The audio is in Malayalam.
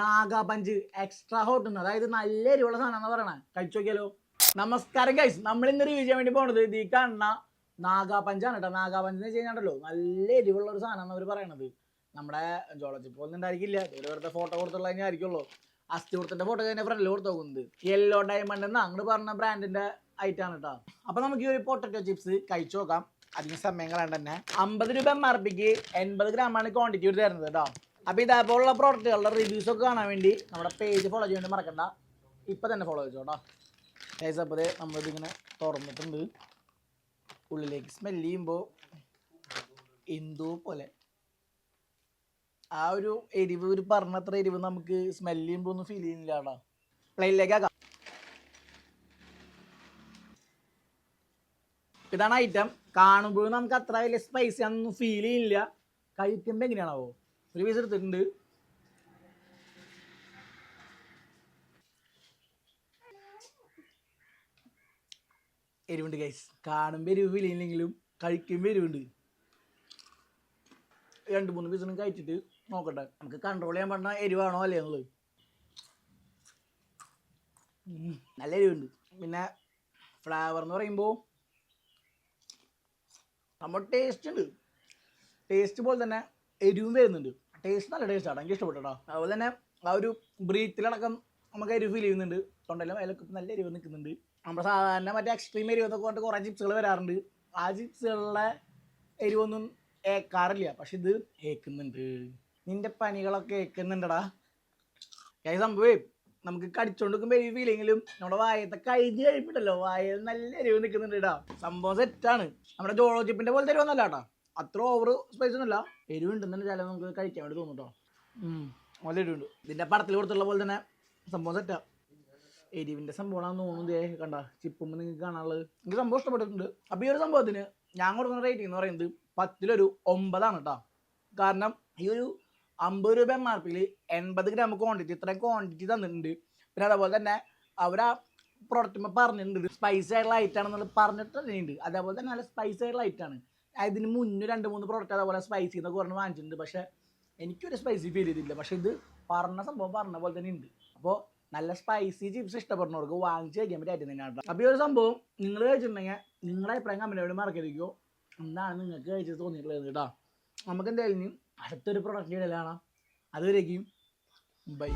നാഗാപഞ്ച് എക്സ്ട്രാ ഹോട്ട് എന്ന് അതായത് നല്ല എരിവുള്ള സാധനം പറയണേ. കഴിച്ചു നോക്കിയാലോ. നമസ്കാരം ഗൈസ് നമ്മൾ ഇന്ന് റിവ്യൂ ചെയ്യാൻ വേണ്ടി പോണത് ഈ കാണുന്ന നാഗാപഞ്ചാണ് കേട്ടോ നാഗാപഞ്ച് എന്ന് വെച്ച് കഴിഞ്ഞാണ്ടല്ലോ നല്ല എരിവുള്ള ഒരു സാധനം അവർ പറയണത്. നമ്മുടെ ജോളജി ഒന്നും ഇവർ വെറുതെ ഫോട്ടോ കൊടുത്തുള്ള ആയിരിക്കുള്ളൂ. അസ്ഥി കൊടുത്തിന്റെ ഫോട്ടോ കഴിഞ്ഞ ഫ്രണ്ടിൽ കൊടുത്തു നോക്കുന്നത്. യെല്ലോ ഡയമണ്ട് എന്ന് അങ്ങോട്ട് പറഞ്ഞ ബ്രാൻഡിന്റെ ഐറ്റാണ് കേട്ടോ അപ്പൊ നമുക്ക് ഈ ഒരു പൊട്ടറ്റോ ചിപ്സ് കഴിച്ചു നോക്കാം. അതിന് സമയം കളയണ്ട തന്നെ. അമ്പത് രൂപ എം ആർ പിക്ക് എൺപത് ഗ്രാമാണ് ക്വാണ്ടിറ്റി ഒരു തരുന്നത് കേട്ടോ അപ്പൊ ഇതേപോലുള്ള പ്രോഡക്റ്റുകളുടെ റിവ്യൂസ് ഒക്കെ കാണാൻ വേണ്ടി നമ്മുടെ പേജ് ഫോളോ ചെയ്യാൻ വേണ്ടി മറക്കണ്ട. ഇപ്പൊ തന്നെ ഫോളോ ചെയ്തോ ഏസ് അപ്പോൾ നമ്മളിതിങ്ങനെ തുറന്നിട്ടുണ്ട്. ഉള്ളിലേക്ക് സ്മെല്ല് ചെയ്യുമ്പോൾ എന്തോ പോലെ. ആ ഒരു എരിവ് ഒരു പറഞ്ഞത്ര എരിവ് നമുക്ക് സ്മെല്ല് ചെയ്യുമ്പോൾ ഒന്നും ഫീൽ ചെയ്യുന്നില്ല കേട്ടോ പ്ലെയിനിലേക്ക് ഇതാണ് ഐറ്റം കാണുമ്പോൾ നമുക്ക് അത്ര വലിയ സ്പൈസി ഒന്നും ഫീൽ ചെയ്യില്ല കഴിക്കുമ്പോൾ എങ്ങനെയാണാവോ? ഒരു എടുത്തിട്ടുണ്ട്. എരിവുണ്ട് ഗൈസ് കാണുമ്പോൾ എരിവ് ഫീൽ ചെയ്യുന്നെങ്കിലും കഴിക്കുമ്പോൾ എരിവുണ്ട്. രണ്ട് മൂന്ന് പീസൊന്നും കഴിച്ചിട്ട് നോക്കട്ടെ. നമുക്ക് കൺട്രോൾ ചെയ്യാൻ പറഞ്ഞ എരിവാണോ അല്ലേ എന്നുള്ളത് നല്ല എരിവുണ്ട്. പിന്നെ ഫ്ലേവർ എന്ന് പറയുമ്പോൾ നമ്മൾ ടേസ്റ്റ് ഉണ്ട്. ടേസ്റ്റ് പോലെ തന്നെ എരിവും വരുന്നുണ്ട്. ടേസ്റ്റ് നല്ല ടേസ്റ്റ് ആണ്. എനിക്ക് ഇഷ്ടപ്പെട്ടോ അതുപോലെ തന്നെ ആ ഒരു ബ്രീത്തിലടക്കം നമുക്ക് എരിവ് ഫീൽ ചെയ്യുന്നുണ്ട്. തൊണ്ടയിലും അതിലൊക്കെ നല്ല എരിവ് നിൽക്കുന്നുണ്ട്. നമ്മുടെ സാധാരണ മറ്റേ എക്സ്ട്രീം എരിവ് എന്നൊക്കെ പറഞ്ഞിട്ട് കുറേ ചിപ്സുകൾ വരാറുണ്ട്. ആ ചിപ്സുകളുടെ എരിവൊന്നും ഏക്കാറില്ല. പക്ഷെ ഇത് ഏക്കുന്നുണ്ട്. നിന്റെ പനികളൊക്കെ ഏക്കുന്നുണ്ടടാ. കൈ സംഭവേ നമുക്ക് കടിച്ചോണ്ട് നിൽക്കുമ്പോൾ എരിവ് ഫീലെങ്കിലും നമ്മുടെ വായത്തെ കഴിഞ്ഞ് കഴിപ്പിട്ടല്ലോ വായ നല്ല എരിവ് നിൽക്കുന്നുണ്ട് കേട്ടോ സംഭവം സെറ്റാണ് നമ്മുടെ ജോളോ ചിപ്പിന്റെ പോലത്തെ എരിവൊന്നല്ല കേട്ടോ അത്ര ഓവർ സ്പൈസ് ഒന്നുമല്ല. എരിവ് ഉണ്ടെന്നുണ്ടെങ്കിൽ ചില നമുക്ക് കഴിക്കാൻ വേണ്ടി തോന്നും കേട്ടോ നല്ല എരിവുണ്ട്. ഇതിന്റെ പടത്തിൽ കൊടുത്തുള്ള പോലെ തന്നെ സംഭവം സെറ്റാ എരിവിന്റെ സംഭവമാണെന്ന് തോന്നുന്നു ദേ കണ്ട. ചിപ്പുമ്പോൾ നിങ്ങൾക്ക് കാണാനുള്ളത്. എനിക്ക് സംഭവം ഇഷ്ടപ്പെട്ടിട്ടുണ്ട്. അപ്പോൾ ഈ ഒരു സംഭവത്തിന് ഞാൻ കൊടുക്കുന്ന റേറ്റിംഗ് എന്ന് പറയുന്നത് പത്തിലൊരു ഒമ്പതാണ് കേട്ടോ കാരണം ഈ ഒരു അമ്പത് രൂപ എം ആർ പിയിൽ എൺപത് ഗ്രാം ക്വാണ്ടിറ്റി ഇത്രയും ക്വാണ്ടിറ്റി തന്നിട്ടുണ്ട്. പിന്നെ അതുപോലെ തന്നെ അവർ ആ പ്രൊഡക്റ്റ് പറഞ്ഞിട്ടുണ്ട്. സ്പൈസി ആയിട്ടുള്ള ഐറ്റം ആണെന്നുള്ളത് പറഞ്ഞിട്ട് തന്നെയുണ്ട് അതേപോലെ തന്നെ നല്ല സ്പൈസി ആയിട്ടുള്ള ആണ്. ഇതിന് മുന്നേ രണ്ട് മൂന്ന് പ്രോഡക്റ്റ് അതേപോലെ സ്പൈസി എന്നൊക്കെ പറഞ്ഞ് വാങ്ങിച്ചിട്ടുണ്ട്. പക്ഷേ എനിക്കൊരു സ്പൈസി ഫീൽ ചെയ്തില്ല. പക്ഷേ ഇത് പറഞ്ഞ സംഭവം പറഞ്ഞ പോലെ തന്നെ ഉണ്ട്. അപ്പോൾ നല്ല സ്പൈസി ചിപ്സ് ഇഷ്ടപ്പെടുന്നവർക്ക് വാങ്ങിച്ച് കഴിക്കാൻ പറ്റിയ ഐറ്റം തന്നെയാണ് കേട്ടോ. അപ്പോൾ ഈ ഒരു സംഭവം നിങ്ങൾ കഴിച്ചിട്ടുണ്ടെങ്കിൽ നിങ്ങളുടെ അഭിപ്രായം കമ്പനിയോട് മറക്കരുതിക്കോ എന്താണ് നിങ്ങൾക്ക് കഴിച്ചത് തോന്നിയിട്ടുള്ളത് കേട്ടോ. നമുക്ക് എന്തായാലും അടുത്തൊരു പ്രൊഡക്റ്റ് ഇടലാണ് അതുവരേക്കും ബൈ